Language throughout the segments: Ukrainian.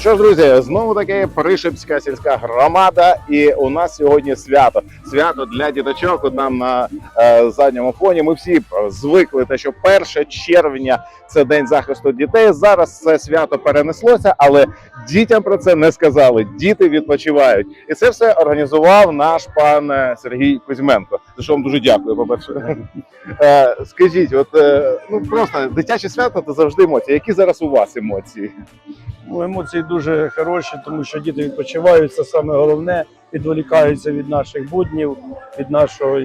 Ну що ж, друзі, знову таки Пришипська сільська громада, і у нас сьогодні свято. Свято для діточок. От нам на е, задньому фоні. Ми всі звикли, те, що 1 червня це день захисту дітей. Зараз це свято перенеслося, але дітям про це не сказали. Діти відпочивають, і це все організував наш пан е, Сергій Кузьменко. За що вам дуже дякую. По перше, е, скажіть, от е, ну просто дитяче свято це завжди емоції. Які зараз у вас емоції? Ну, емоції дуже хороші, тому що діти відпочивають, це саме головне, відволікаються від наших буднів, від нашого,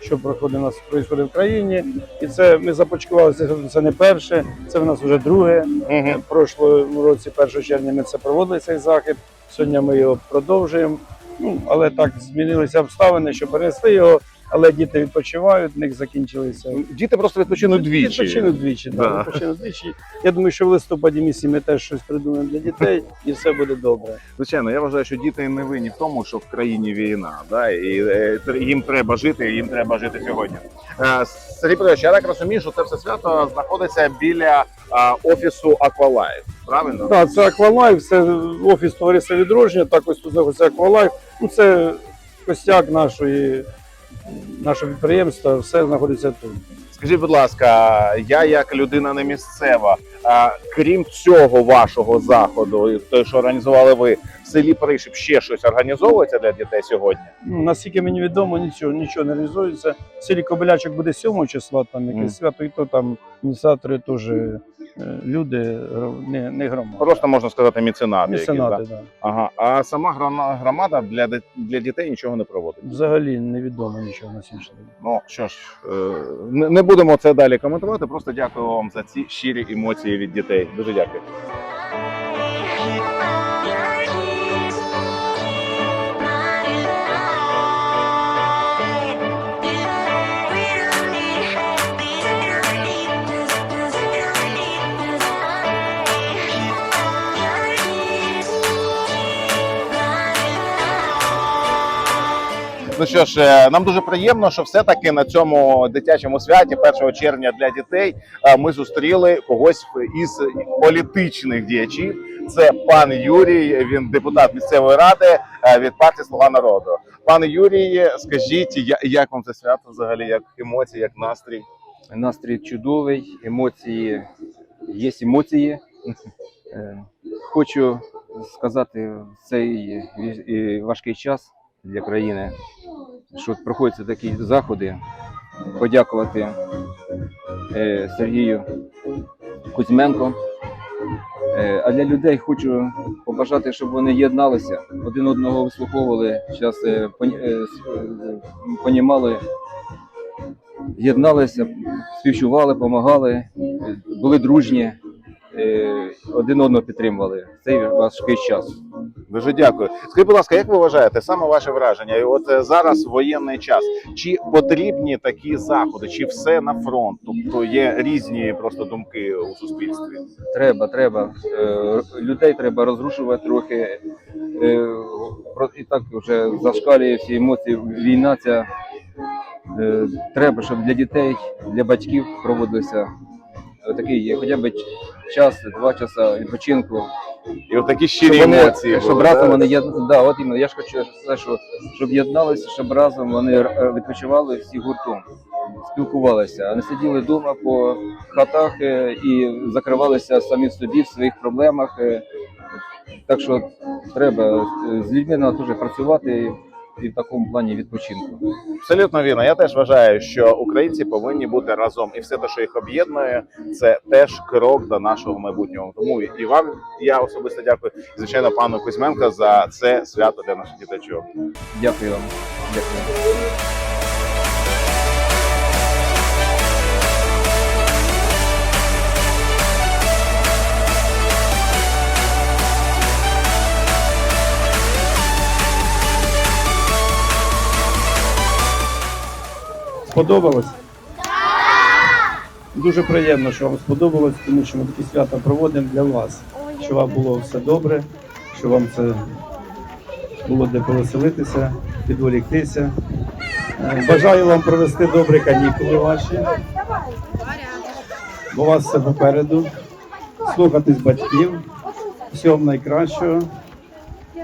що проходить у нас в країні. І це ми започаткувалися, це не перше, це в нас вже друге. Угу. В прошлому році, 1 червня, ми це проводили цей захід. Сьогодні ми його продовжуємо. Ну, але так змінилися обставини, що перенесли його, але діти відпочивають, в них закінчилися. Діти просто відпочинуть двічі. Відпочинуть двічі, Да. да. відпочинуть двічі. Я думаю, що в листопаді місяці ми теж щось придумаємо для дітей, і все буде добре. Звичайно, я вважаю, що діти не винні в тому, що в країні війна, да, і е, їм треба жити, і їм треба жити сьогодні. Е, Сергій Петрович, я так розумію, що це все свято знаходиться біля офісу Aqualife, правильно? Так, це Аквалайф, це офіс товариства відродження, так ось тут знаходиться Аквалайф. Ну, це костяк нашої, нашого підприємство все знаходиться тут. Скажіть, будь ласка, я як людина не місцева, а, крім цього вашого заходу, той, що організували ви селі Пришип, ще щось організовується для дітей сьогодні? Ну, наскільки мені відомо, нічого, нічого не реалізується. В селі Кобилячок буде 7 числа, там якесь Мгм. свято, і то там ініціатори теж е, люди, не, не громада. Просто можна сказати меценати. якісь, Меценати, да? да. Ага. А сама громада для, для дітей нічого не проводить. Взагалі невідомо нічого на сьогоднішній день. Ну що ж, е, не будемо це далі коментувати. Просто дякую вам за ці щирі емоції від дітей. Дуже дякую. Ну що ж, е, нам дуже приємно, що все-таки на цьому дитячому святі 1 червня для дітей е, ми зустріли когось із політичних діячів. Це пан Юрій, він депутат місцевої ради е, від партії Слуга народу. Пане Юрій, скажіть, як вам це свято взагалі, як емоції, як настрій? Настрій чудовий, емоції є емоції. Хочу сказати цей важкий час для країни, що проходяться такі заходи. Подякувати е, Сергію Кузьменко. Е, А для людей хочу побажати, щоб вони єдналися, один одного вислуховували, зараз понімали, єдналися, співчували, допомагали, е, були дружні, е, один одного підтримували цей важкий час. Дуже дякую. Скажіть, будь ласка, як ви вважаєте, саме ваше враження? І от е, зараз воєнний час. Чи потрібні такі заходи, чи все на фронт? Тобто є різні просто думки у суспільстві. Треба, треба. Е, Людей треба розрушувати трохи. Е, І так вже зашкалює всі емоції. Війна ця. Треба, щоб для дітей, для батьків проводився такий хоча б час, два часа відпочинку. І от такі щирі щоб вони, емоції. щоб були, разом да? вони єд... да, от іменно, я ж хочу сказати, що щоб єдналися, щоб разом вони е, відпочивали всі гуртом, спілкувалися, а не сиділи вдома по хатах е, і закривалися самі в собі в своїх проблемах. е. Так що треба з людьми треба дуже працювати і в такому плані відпочинку. Абсолютно вірно. Я теж вважаю, що українці повинні бути разом, і все те, що їх об'єднує, це теж крок до нашого майбутнього. Тому і вам я особисто дякую, і звичайно, пану Кузьменко за це свято для наших діточок. Дякую вам. Дякую. Сподобалось? Дуже приємно, що вам сподобалось, тому що ми такі свята проводимо для вас. Щоб вам було все добре, щоб вам це було де повеселитися, відволіктися. Е, Бажаю вам провести добрі канікули ваші. Бо у вас все попереду. Слухатись батьків, Всього найкращого.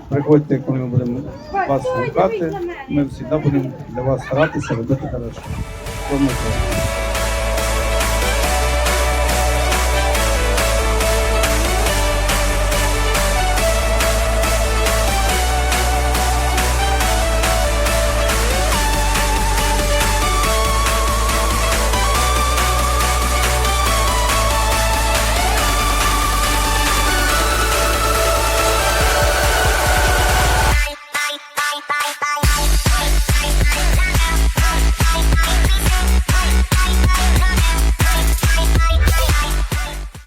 Приходьте, коли ми будемо вас шукати. Ми завжди будемо для вас старатися робити хорошо.